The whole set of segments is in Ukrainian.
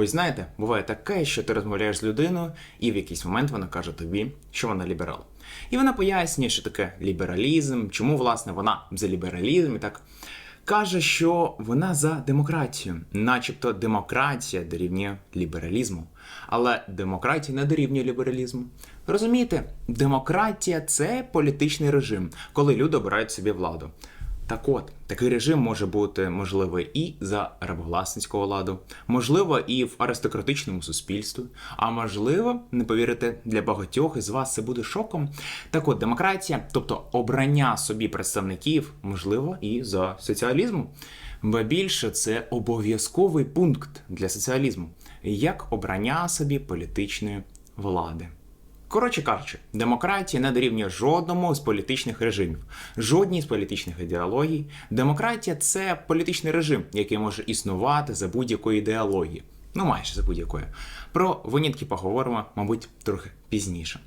Ось знаєте, буває таке, що ти розмовляєш з людиною, і в якийсь момент вона каже тобі, що вона ліберал. І вона пояснює, що таке лібералізм, чому власне вона за лібералізм і так. Каже, що вона за демократію, начебто демократія дорівнює лібералізму. Але демократія не дорівнює лібералізму. Розумієте, демократія це політичний режим, коли люди обирають собі владу. Так от, такий режим може бути можливий і за рабовласницького ладу, можливо, і в аристократичному суспільстві, а можливо, не повірите, для багатьох із вас це буде шоком. Так от, демократія, тобто обрання собі представників, можливо, і за соціалізму. Ба більше це обов'язковий пункт для соціалізму, як обрання собі політичної влади. Коротше кажучи, демократія не дорівнює жодному з політичних режимів, жодній з політичних ідеологій. Демократія це політичний режим, який може існувати за будь-якої ідеології. Ну, майже за будь-якої. Про винятки поговоримо, мабуть, трохи пізніше.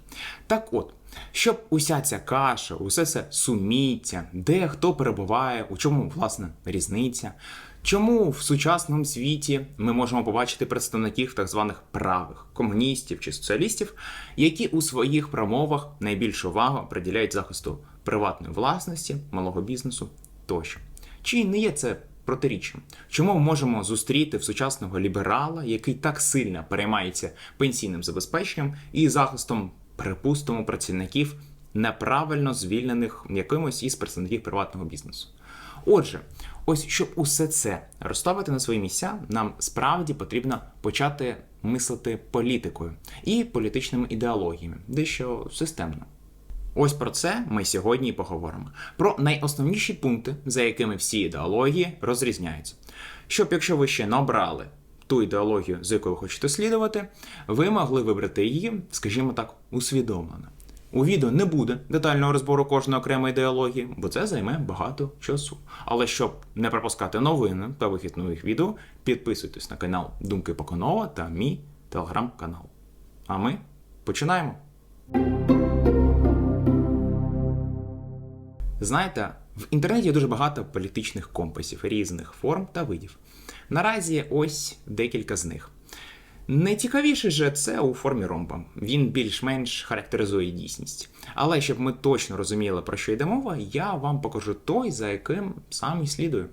Так от, щоб уся ця каша, усе це суміття, де хто перебуває, у чому власне різниця, Чому в сучасному світі ми можемо побачити представників так званих правих комуністів чи соціалістів, які у своїх промовах найбільшу увагу приділяють захисту приватної власності, малого бізнесу тощо? Чи не є це протиріччям? Чому ми можемо зустріти в сучасного ліберала, який так сильно переймається пенсійним забезпеченням і захистом, припустимо, працівників неправильно звільнених якимось із представників приватного бізнесу? Отже, ось щоб усе це розставити на свої місця, нам справді потрібно почати мислити політикою і політичними ідеологіями, дещо системно. Ось про це ми сьогодні і поговоримо. Про найосновніші пункти, за якими всі ідеології розрізняються. Щоб, якщо ви ще не обрали ту ідеологію, за якою хочете слідувати, ви могли вибрати її, скажімо так, усвідомлено. У відео не буде детального розбору кожної окремої ідеології, бо це займе багато часу. Але щоб не пропускати новини та вихід нових відео, підписуйтесь на канал Думки Поконова та мій телеграм-канал. А ми починаємо. Знаєте, в інтернеті дуже багато політичних компасів різних форм та видів. Наразі ось декілька з них. Найцікавіше же це у формі ромба. Він більш-менш характеризує дійсність. Але щоб ми точно розуміли, про що йде мова, я вам покажу той, за яким сам і слідую.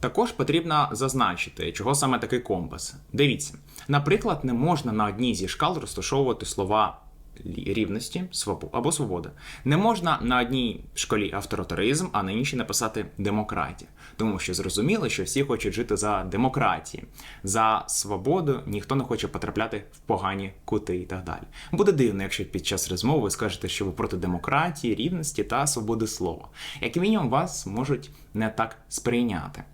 Також потрібно зазначити, чого саме такий компас. Дивіться, наприклад, не можна на одній зі шкал розташовувати слова рівності або свобода. Не можна на одній шкалі авторитаризм, а на іншій написати демократія. Тому що зрозуміло, що всі хочуть жити за демократії, за свободу ніхто не хоче потрапляти в погані кути і так далі. Буде дивно, якщо під час розмови ви скажете, що ви проти демократії, рівності та свободи слова. Як мінімум, вас можуть не так сприйняти.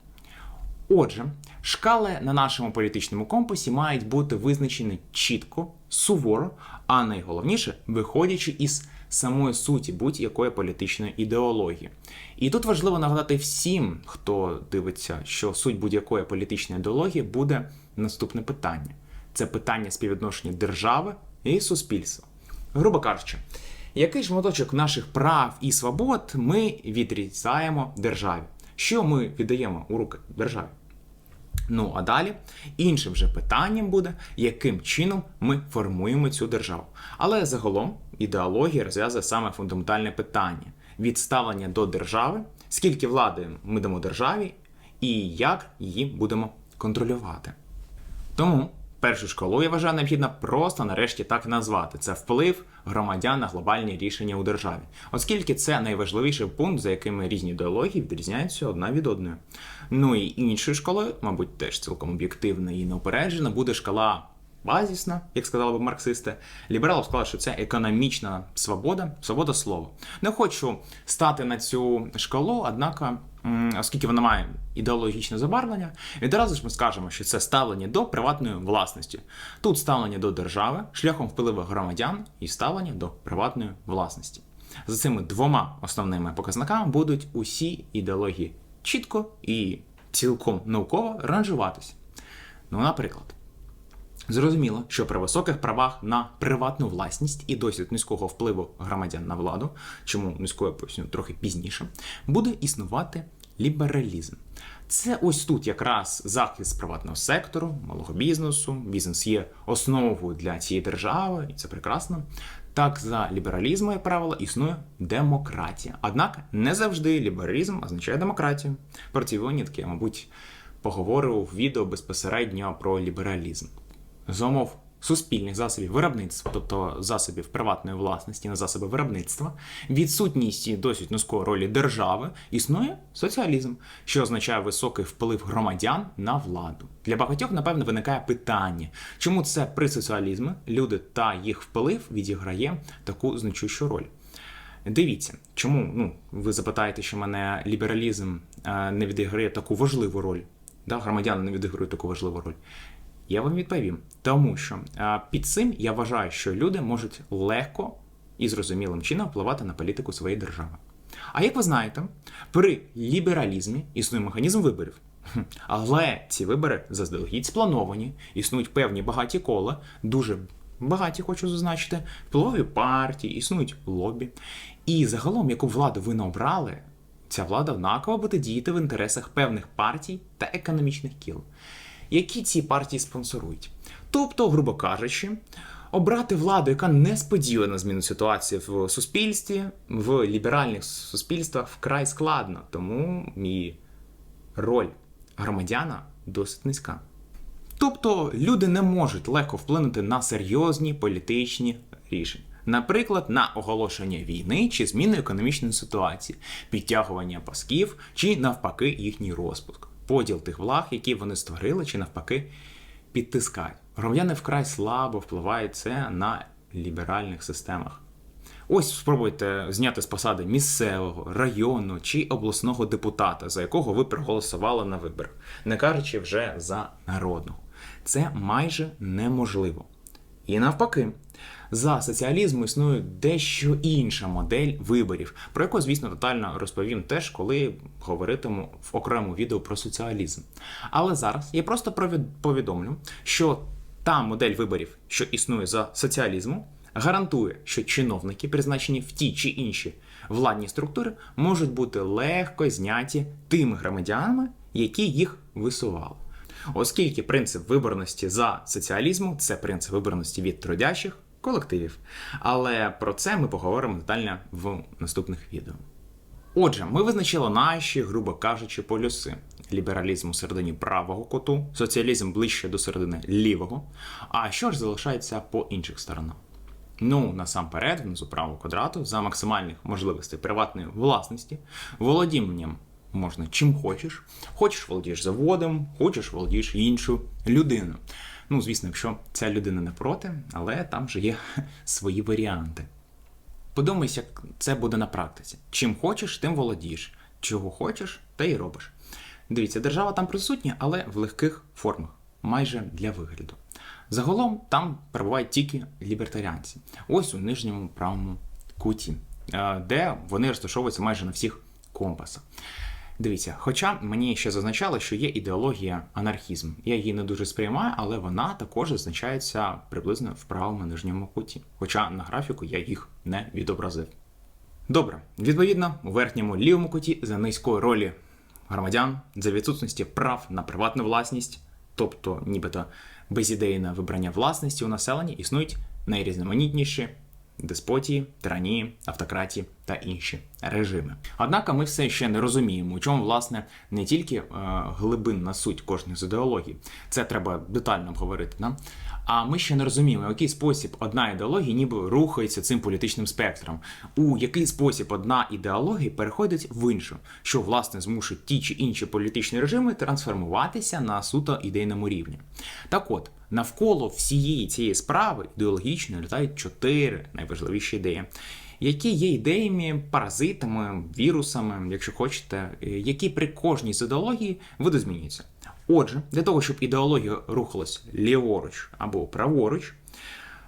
Отже, шкали на нашому політичному компасі мають бути визначені чітко, суворо, а найголовніше, виходячи із самої суті будь-якої політичної ідеології. І тут важливо нагадати всім, хто дивиться, що суть будь-якої політичної ідеології буде наступне питання: це питання співвідношення держави і суспільства. Грубо кажучи, який ж моточок наших прав і свобод ми відрізаємо державі? Що ми віддаємо у руки державі? Ну а далі іншим же питанням буде, яким чином ми формуємо цю державу. Але загалом ідеологія розв'язує саме фундаментальне питання відставлення до держави, скільки влади ми дамо державі, і як її будемо контролювати. Тому першу школу я вважаю необхідно просто нарешті так назвати: це вплив громадян на глобальні рішення у державі, оскільки це найважливіший пункт, за якими різні ідеології відрізняються одна від одної. Ну і іншою школою, мабуть, теж цілком об'єктивна і неупереджена, буде шкала. Базісна, як сказали б марксисти, ліберали сказали, що це економічна свобода, свобода слова. Не хочу стати на цю шкалу, однак, оскільки вона має ідеологічне забарвлення, відразу ж ми скажемо, що це ставлення до приватної власності. Тут ставлення до держави шляхом впливу громадян і ставлення до приватної власності. За цими двома основними показниками будуть усі ідеології чітко і цілком науково ранжуватися. Ну, наприклад. Зрозуміло, що при високих правах на приватну власність і досить низького впливу громадян на владу, чому низькою поясню трохи пізніше, буде існувати лібералізм. Це ось тут якраз захист приватного сектору, малого бізнесу. Бізнес є основою для цієї держави, і це прекрасно. Так, за лібералізмом, як правило, існує демократія. Однак не завжди лібералізм означає демократію. Про ці винятки я, мабуть, поговорив в відео безпосередньо про лібералізм. За умов суспільних засобів виробництва, тобто засобів приватної власності на засоби виробництва, відсутність досить низької ролі держави, існує соціалізм, що означає високий вплив громадян на владу. Для багатьох, напевно, виникає питання, чому це при соціалізмі люди та їх вплив відіграє таку значущу роль. Дивіться, чому ну ви запитаєте, що мене лібералізм е, не відіграє таку важливу роль, да, громадяни не відіграють таку важливу роль. Я вам відповім, тому що під цим я вважаю, що люди можуть легко і зрозумілим чином впливати на політику своєї держави. А як ви знаєте, при лібералізмі існує механізм виборів. Але ці вибори заздалегідь сплановані, існують певні багаті кола, дуже багаті, хочу зазначити, впливові партії, існують лобі. І загалом, яку владу ви обрали, ця влада однаково буде діяти в інтересах певних партій та економічних кіл, які ці партії спонсорують. Тобто, грубо кажучи, обрати владу, яка несподівано змінить ситуацію в суспільстві, в ліберальних суспільствах вкрай складно. Тому мій роль громадяна досить низька. Тобто люди не можуть легко вплинути на серйозні політичні рішення. Наприклад, на оголошення війни чи зміну економічної ситуації, підтягування пасків чи навпаки їхній розпуск, поділ тих благ, які вони створили, чи навпаки підтискають. Громадяни вкрай слабо впливають це на ліберальних системах. Ось спробуйте зняти з посади місцевого, районного чи обласного депутата, за якого ви проголосували на виборах, не кажучи вже за народного. Це майже неможливо. І навпаки, за соціалізму існує дещо інша модель виборів, про яку, звісно, детально розповім теж, коли говоритиму в окремому відео про соціалізм. Але зараз я просто повідомлю, що та модель виборів, що існує за соціалізму, гарантує, що чиновники, призначені в ті чи інші владні структури, можуть бути легко зняті тими громадянами, які їх висували. Оскільки принцип виборності за соціалізму це принцип виборності від трудящих колективів. Але про це ми поговоримо детально в наступних відео. Отже, ми визначили наші, грубо кажучи, полюси: лібералізм у середині правого куту, соціалізм ближче до середини лівого. А що ж залишається по інших сторонах? Ну, насамперед, внизу правого квадрату, за максимальних можливостей приватної власності, володінням можна чим хочеш. Хочеш володієш заводом, хочеш володієш іншу людину. Ну, звісно, якщо ця людина не проти, але там же є свої варіанти. Подумай, як це буде на практиці. Чим хочеш, тим володієш. Чого хочеш, те й робиш. Дивіться, держава там присутня, але в легких формах, майже для вигляду. Загалом там перебувають тільки лібертаріанці. Ось у нижньому правому куті, е, де вони розташовуються майже на всіх компасах. Дивіться, хоча мені ще зазначало, що є ідеологія анархізм. Я її не дуже сприймаю, але вона також зазначається приблизно в правому нижньому куті. Хоча на графіку я їх не відобразив. Добре, відповідно, у верхньому лівому куті за низької ролі громадян, за відсутності прав на приватну власність, тобто нібито безідейне вибрання власності у населенні, існують найрізноманітніші деспотії, тиранії, автократії та інші режими. Однак ми все ще не розуміємо, у чому власне не тільки е, глибинна суть кожної з ідеологій, це треба детально обговорити. Да? А ми ще не розуміємо, у який спосіб одна ідеологія ніби рухається цим політичним спектром, у який спосіб одна ідеологія переходить в іншу, що власне змушує ті чи інші політичні режими трансформуватися на суто ідейному рівні. Так от. Навколо всієї цієї справи ідеологічно літають чотири найважливіші ідеї, які є ідеями, паразитами, вірусами, якщо хочете, е, які при кожній з ідеології видозмінюються. Отже, для того, щоб ідеологія рухалась ліворуч або праворуч,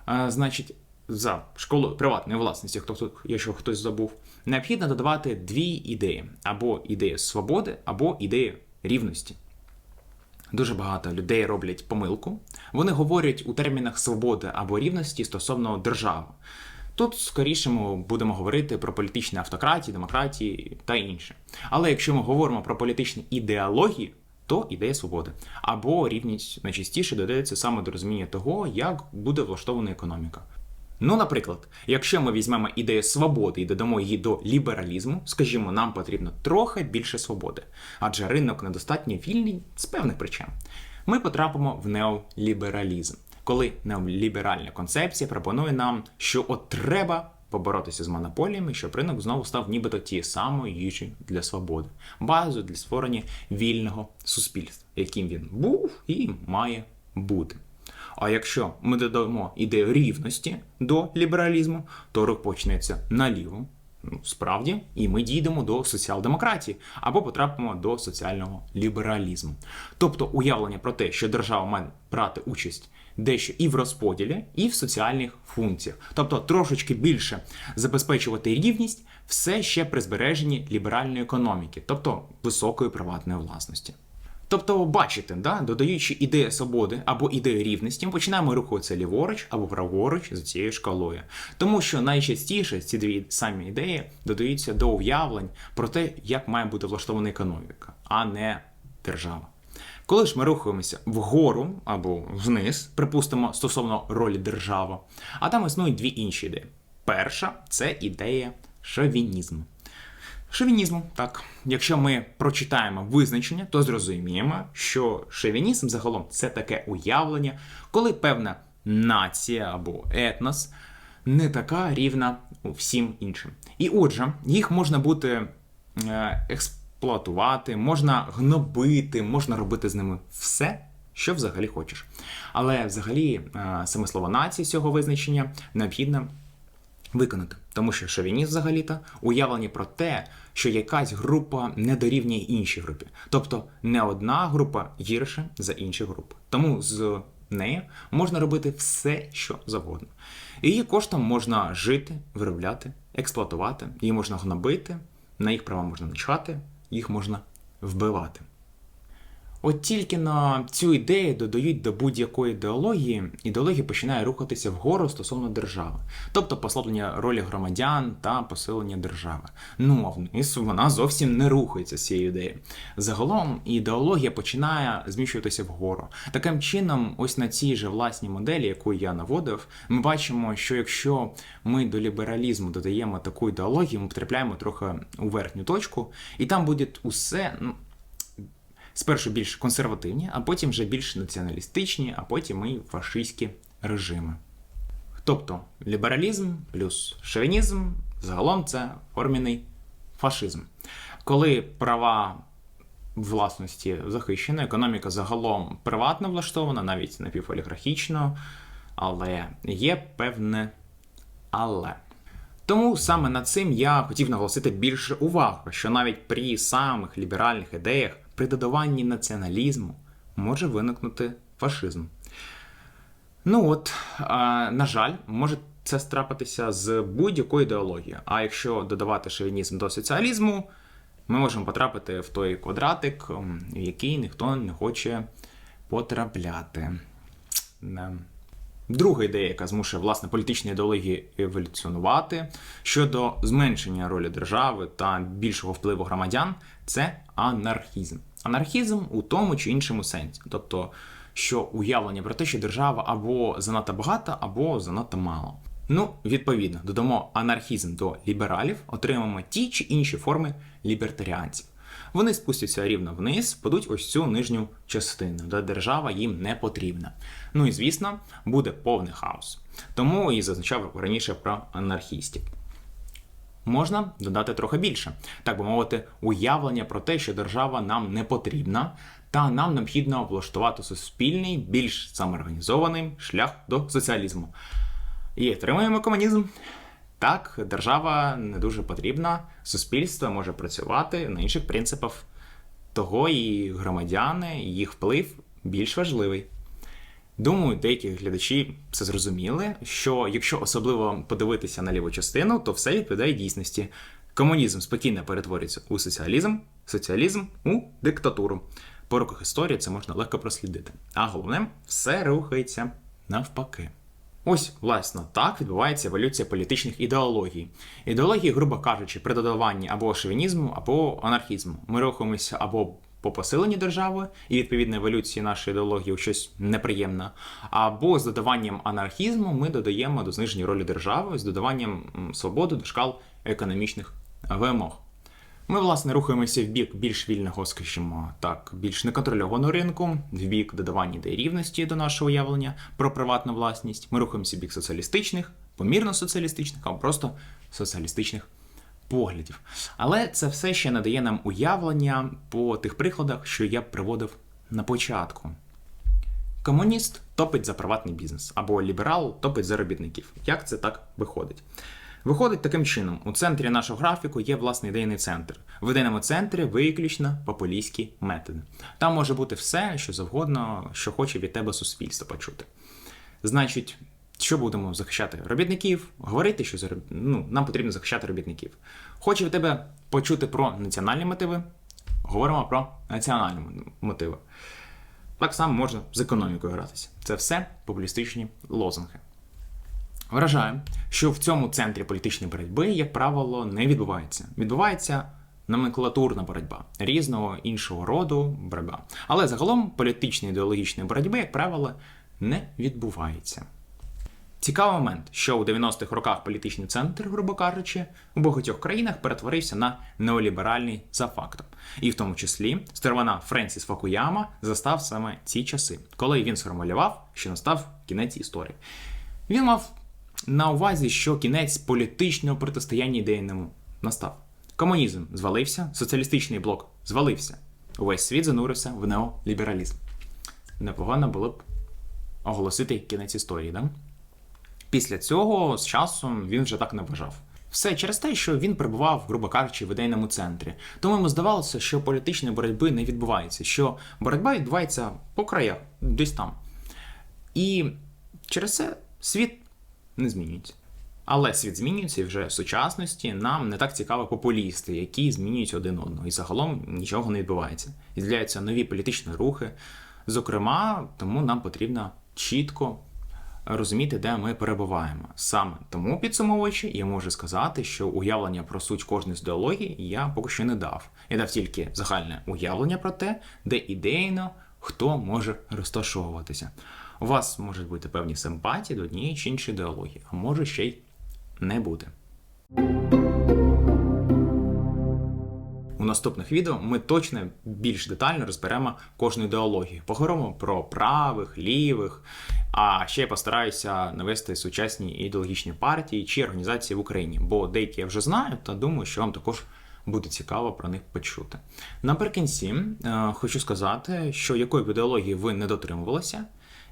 е, значить, за школою приватної власності, хто хто, якщо хтось забув, необхідно додавати дві ідеї: або ідея свободи, або ідея рівності. Дуже багато людей роблять помилку. Вони говорять у термінах свободи або рівності стосовно держави. Тут скоріше ми будемо говорити про політичні автократії, демократії та інше. Але якщо ми говоримо про політичні ідеології, то ідея свободи або рівність найчастіше додається саме до розуміння того, як буде влаштована економіка. Ну, наприклад, якщо ми візьмемо ідею свободи і додамо її до лібералізму, скажімо, нам потрібно трохи більше свободи, адже ринок недостатньо вільний з певних причин. Ми потрапимо в неолібералізм, коли неоліберальна концепція пропонує нам, що от треба поборотися з монополіями, щоб ринок знову став нібито тією самою їжею для свободи, базою для створення вільного суспільства, яким він був і має бути. А якщо ми додамо ідею рівності до лібералізму, то рух почнеться наліво, ну, справді, і ми дійдемо до соціал-демократії або потрапимо до соціального лібералізму. Тобто уявлення про те, що держава має брати участь дещо і в розподілі, і в соціальних функціях, тобто трошечки більше забезпечувати рівність, все ще при збереженні ліберальної економіки, тобто високої приватної власності. Тобто, бачите, да, додаючи ідею свободи або ідею рівності, ми починаємо рухатися ліворуч або праворуч за цією шкалою. Тому що найчастіше ці дві самі ідеї додаються до уявлень про те, як має бути влаштована економіка, а не держава. Коли ж ми рухаємося вгору або вниз, припустимо, стосовно ролі держави, а там існують дві інші ідеї. Перша це ідея шовінізму. Шовінізму, так. Якщо ми прочитаємо визначення, то зрозуміємо, що шовінізм загалом це таке уявлення, коли певна нація або етнос не така рівна всім іншим. І отже, їх можна буде е, експлуатувати, можна гнобити, можна робити з ними все. Що взагалі хочеш. Але взагалі е, саме слово нації цього визначення необхідно виконати. Тому що шовінізм взагалі-то уявлення про те, що якась група не дорівнює іншій групі. Тобто не одна група гірше за інші групи. Тому з нею можна робити все, що завгодно. Її коштом можна жити, виробляти, експлуатувати, її можна гнобити, на їх права можна начати, їх можна вбивати. От тільки на цю ідею додають до будь-якої ідеології, ідеологія починає рухатися вгору стосовно держави, тобто послаблення ролі громадян та посилення держави. Ну а вниз вона зовсім не рухається з цією ідеєю. Загалом ідеологія починає зміщуватися вгору. Таким чином, ось на цій же власній моделі, яку я наводив, ми бачимо, що якщо ми до лібералізму додаємо таку ідеологію, ми потрапляємо трохи у верхню точку, і там буде усе. ну, спершу більш консервативні, а потім вже більш націоналістичні, а потім і фашистські режими. Тобто лібералізм плюс шовінізм загалом це форміний фашизм. Коли права власності захищені, економіка загалом приватно влаштована, навіть напіволігархічно, але є певне але. Тому саме над цим я хотів наголосити більше уваги, що навіть при самих ліберальних ідеях при додаванні націоналізму може виникнути фашизм. Ну от, на жаль, може це страпитися з будь-якої ідеології. А якщо додавати шовінізм до соціалізму, ми можемо потрапити в той квадратик, в який ніхто не хоче потрапляти. Друга ідея, яка змушує власне політичні ідеології еволюціонувати щодо зменшення ролі держави та більшого впливу громадян, це анархізм. Анархізм у тому чи іншому сенсі, тобто, що уявлення про те, що держава або занадто багата, або занадто мало. Ну, відповідно, додамо анархізм до лібералів, отримаємо ті чи інші форми лібертаріанців. Вони спустяться рівно вниз, падуть ось цю нижню частину, де держава їм не потрібна. Ну і звісно, буде повний хаос. Тому і зазначав раніше про анархістів. Можна додати трохи більше, так би мовити, уявлення про те, що держава нам не потрібна, та нам необхідно влаштувати суспільний, більш самоорганізований шлях до соціалізму. І отримуємо комунізм. Так, держава не дуже потрібна, суспільство може працювати на інших принципах. Того і громадяни, і їх вплив більш важливий. Думаю, деякі глядачі це зрозуміли, що якщо особливо подивитися на ліву частину, то все відповідає дійсності. Комунізм спокійно перетворюється у соціалізм, соціалізм у диктатуру. По руках історії це можна легко прослідити. А головне, все рухається навпаки. Ось, власне, так відбувається еволюція політичних ідеологій. Ідеології, грубо кажучи, при додаванні або шовінізму, або анархізму. Ми рухаємося або по посиленню держави і відповідно еволюції нашої ідеології у щось неприємне, або з додаванням анархізму ми додаємо до зниження ролі держави з додаванням свободи до шкал економічних вимог. Ми, власне, рухаємося в бік більш вільного, скажімо так, більш неконтрольованого ринку, в бік додавання ідеї рівності до нашого уявлення про приватну власність. Ми рухаємося в бік соціалістичних, помірно соціалістичних, або просто соціалістичних поглядів. Але це все ще надає нам уявлення по тих прикладах, що я приводив на початку. Комуніст топить за приватний бізнес, або ліберал топить за робітників. Як це так виходить? Виходить таким чином: у центрі нашого графіку є власний ідейний центр. В ідейному центрі виключно популістські методи. Там може бути все, що завгодно, що хоче від тебе суспільство почути. Значить, що будемо захищати робітників? Говорити, що зароб... ну, нам потрібно захищати робітників. Хоче від тебе почути про національні мотиви? Говоримо про національні мотиви. Так само можна з економікою гратися. Це все популістичні лозунги. Вражає, що в цьому центрі політичної боротьби, як правило, не відбувається. Відбувається номенклатурна боротьба різного іншого роду боротьба. Але загалом політичної ідеологічної боротьби, як правило, не відбувається. Цікавий момент, що у 90-х роках політичний центр, грубо кажучи, у багатьох країнах перетворився на неоліберальний за фактом. І в тому числі старовина Френсіс Факуяма застав саме ці часи, коли він сформулював, що настав кінець історії. Він мав на увазі, що кінець політичного протистояння ідейному настав. Комунізм звалився, соціалістичний блок звалився. Увесь світ занурився в неолібералізм. Непогано було б оголосити кінець історії, да? Після цього з часом він вже так не вважав. Все через те, що він перебував, грубо кажучи, в ідейному центрі. Тому йому здавалося, що політичної боротьби не відбувається, що боротьба відбувається по краях, десь там. І через це світ не змінюється. Але світ змінюється і вже в сучасності нам не так цікаво популісти, які змінюють один одного. І загалом нічого не відбувається. І з'являються нові політичні рухи. Зокрема, тому нам потрібно чітко розуміти, де ми перебуваємо. Саме тому, підсумовуючи, я можу сказати, що уявлення про суть кожної з ідеологій я поки що не дав. Я дав тільки загальне уявлення про те, де ідейно хто може розташовуватися. У вас можуть бути певні симпатії до однієї чи іншої ідеології, а може ще й не бути. У наступних відео ми точно більш детально розберемо кожну ідеологію. Поговоримо про правих, лівих, а ще я постараюся навести сучасні ідеологічні партії чи організації в Україні, бо деякі я вже знаю, та думаю, що вам також буде цікаво про них почути. Наприкінці е, хочу сказати, що якої б ідеології ви не дотримувалися,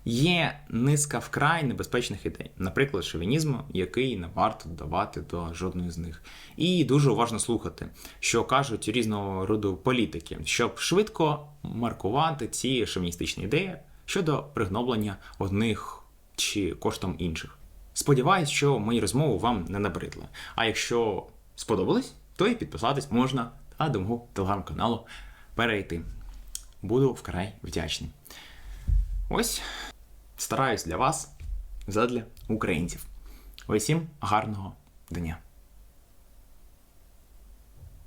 є низка вкрай небезпечних ідей, наприклад, шовінізму, який не варто додавати до жодної з них. І дуже уважно слухати, що кажуть різного роду політики, щоб швидко маркувати ці шовіністичні ідеї щодо пригноблення одних чи коштом інших. Сподіваюсь, що мої розмови вам не набридли. А якщо сподобались, то і підписатись можна та до мого телеграм-каналу перейти. Буду вкрай вдячний. Ось стараюсь для вас, задля українців. Усім гарного дня!